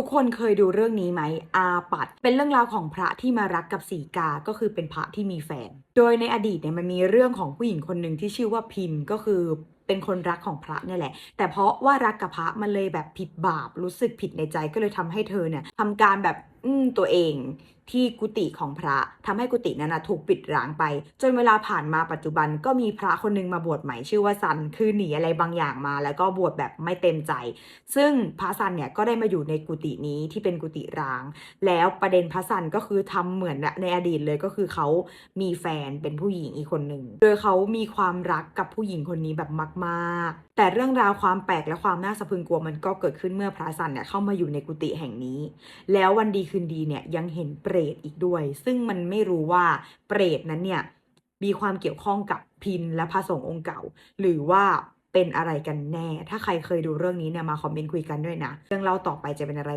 ทุกคนเคยดูเรื่องนี้ไหม อาปัด เป็นเรื่องราวของพระที่มารักกับสีกา ก็คือเป็นพระที่มีแฟน โดยในอดีตเนี่ยมันมีเรื่องของผู้หญิงคนหนึ่งที่ชื่อว่าพินก็คือ เป็นคนรักของพระเนี่ยแหละ แต่เพราะว่ารักกับพระมันเลยแบบผิดบาปรู้สึกผิดในใจก็เลยทำให้เธอเนี่ยทำการแบบอืตัวเองที่กุฏิของพระทำให้กุฏินั้นนะถูกปิดร้างไป จนเวลาผ่านมาปัจจุบันก็มีพระคนหนึงมาบวชใหม่ชื่อว่าซันคือหนีอะไรบางอย่างมา แล้วก็บวชแบบไม่เต็มใจ ซึ่งพระซันเนี่ยก็ได้มาอยู่ในกุฏินี้ที่เป็นกุฏิร้าง แล้วประเด็นพระซันก็คือทำเหมือนในอดีตเลยก็คือเขามีแฟนเป็นผู้หญิงอีกคนหนึ่งโดยเขามีความรักกับผู้หญิงคนนี้แบบมากๆ แต่เรื่องราวความแปลกและความน่าสะพึงกลัวมันก็เกิดขึ้นเมื่อพระซันเนี่ยเข้ามาอยู่ในกุฏิแห่งนี้ แล้ววันดีคืนดีเนี่ยยังเห็นเปรตอีกด้วย ซึ่งมันไม่รู้ว่าเปรตนั้นเนี่ยมีความเกี่ยวข้องกับพินและพระสงฆ์องค์เก่า หรือว่าเป็นอะไรกันแน่ ถ้าใครเคยดูเรื่องนี้เนี่ยมาคอมเมนต์คุยกันด้วยนะ เรื่องเล่าต่อไปจะเป็นอะไร